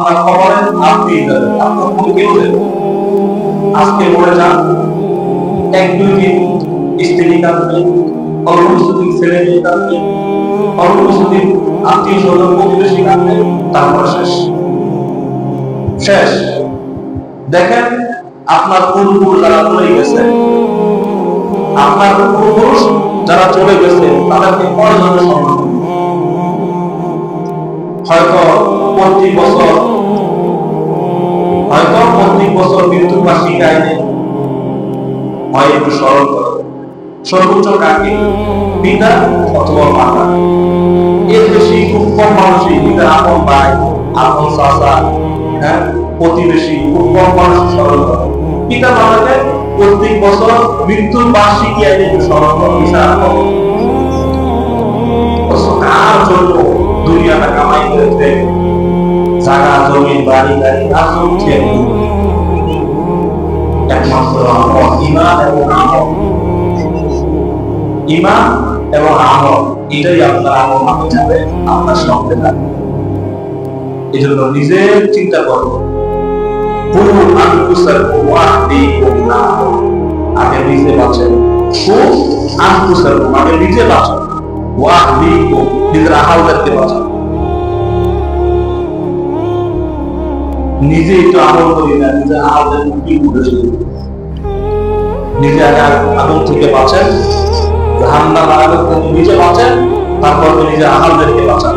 আপনার খবরে আপনি আপনার কোনো কেউ আজকে মরে যান, এক, দুই দিন স্ত্রী কাঁদবে অল্প ছেলে কাঁদবে অল্প আত্মীয় স্বজন, প্রতিবেশী কাঁদবে, তারপর শেষ। শেষ। দেখেন, আপনার পূর্বপুরুষ যারা চলে গেছে, আপনার পূর্বপুরুষ যারা চলে গেছে, তাদেরকে কয়জনের সম্মান? হয়তো প্রতি বছর, হয়তো প্রতি বছর মৃত্যু বার্ষিক আইনে হয় একটু স্মরণ করো। সর্বোচ্চ কাকে? পিতা অথবা মাতা? এর বেশি খুব কম মানুষই পিতার আপন ভাই, আপন চাচা হ্যাঁ? প্রতিবেশী, খুব কম মানুষ স্মরণ করে। পিতা মাতাকে প্রত্যেক বছর মৃত্যুর বার্ষিকী আইনে একটু স্মরণ করো বিচার করো কার জন্য দুনিয়াটা কামাই করেছে জায়গা জমি বাড়ি গাড়ি কার জন্য একমাত্র ইমান এবং আমল ইমান এবং আমল এটাই আপনার আমল নামে যাবে আপনার সঙ্গে থাকবে। এই জন্য নিজের চিন্তা করো। পুরো আনকুসার ওয়াহদি না। আগে নিজে বাঁচেন খুব আনকুসার আগে নিজে বাঁচেন ওয়াহদি নিজের আহালদেরকে বাঁচান নিজে একটু আমল করি না, নিজে আমাদের কি উঠেছে নিজে আগে আগুন থেকে বাঁচেন ধান্দা নিজে বাঁচেন, তারপর নিজে আহালদেরকে বাঁচান।